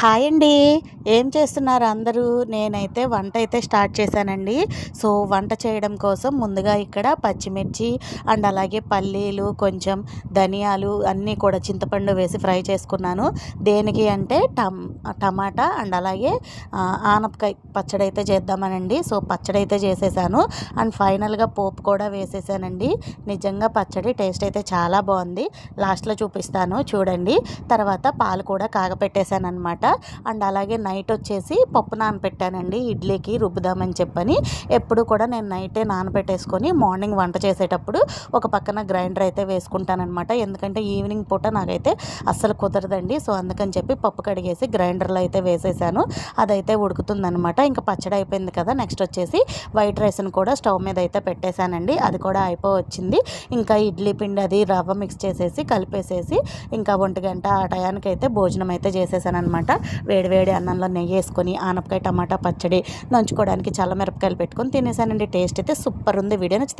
Hi అండి. ఏం చేస్తున్నారు అందరూ? నేనైతే వంట అయితే స్టార్ట్ చేశానండి. సో వంట చేయడం కోసం ముందుగా ఇక్కడ పచ్చిమిర్చి అండ్ అలాగే పల్లీలు కొంచెం ధనియాలు అన్నీ కూడా చింతపండు వేసి ఫ్రై చేసుకున్నాను. దేనికి అంటే టమ్ టమాటా అండ్ అలాగే ఆనపకాయ పచ్చడి అయితే చేద్దామనండి. సో పచ్చడి అయితే చేసేసాను. అండ్ ఫైనల్గా పోపు కూడా వేసేసానండి. నిజంగా పచ్చడి టేస్ట్ అయితే చాలా బాగుంది. లాస్ట్లో చూపిస్తాను చూడండి. తర్వాత పాలు కూడా కాగపెట్టేశాను అనమాట అండ్ అలాగే నైట్ వచ్చేసి పప్పు నానపెట్టానండి. ఇడ్లీకి రుబ్బుదామని చెప్పని. ఎప్పుడు కూడా నేను నైటే నానబెట్టేసుకొని మార్నింగ్ వంట చేసేటప్పుడు ఒక పక్కన గ్రైండర్ అయితే వేసుకుంటానమాట ఎందుకంటే ఈవినింగ్ పూట నాకైతే అస్సలు కుదరదండి. సో అందుకని చెప్పి పప్పు కడిగేసి గ్రైండర్లో అయితే వేసేసాను. అదైతే ఉడుకుతుందనమాట ఇంకా పచ్చడి అయిపోయింది కదా నెక్స్ట్ వచ్చేసి వైట్ రైస్ని కూడా స్టవ్ మీద అయితే పెట్టేశానండి. అది కూడా అయిపో వచ్చింది ఇంకా ఇడ్లీ పిండి అది రవ్వ మిక్స్ చేసేసి కలిపేసేసి ఇంకా ఒంటి గంట ఆ టయానికి అయితే భోజనం అయితే చేసేసాను వేడివేడి అన్నంలో నెయ్యి వేసుకొని ఆనపకాయ టమాటా పచ్చడి నంచుకోవడానికి చాలా మిరపకాయలు పెట్టుకొని తినేసానండి. టేస్ట్ అయితే సూపర్ ఉంది. వీడియో నచ్చితే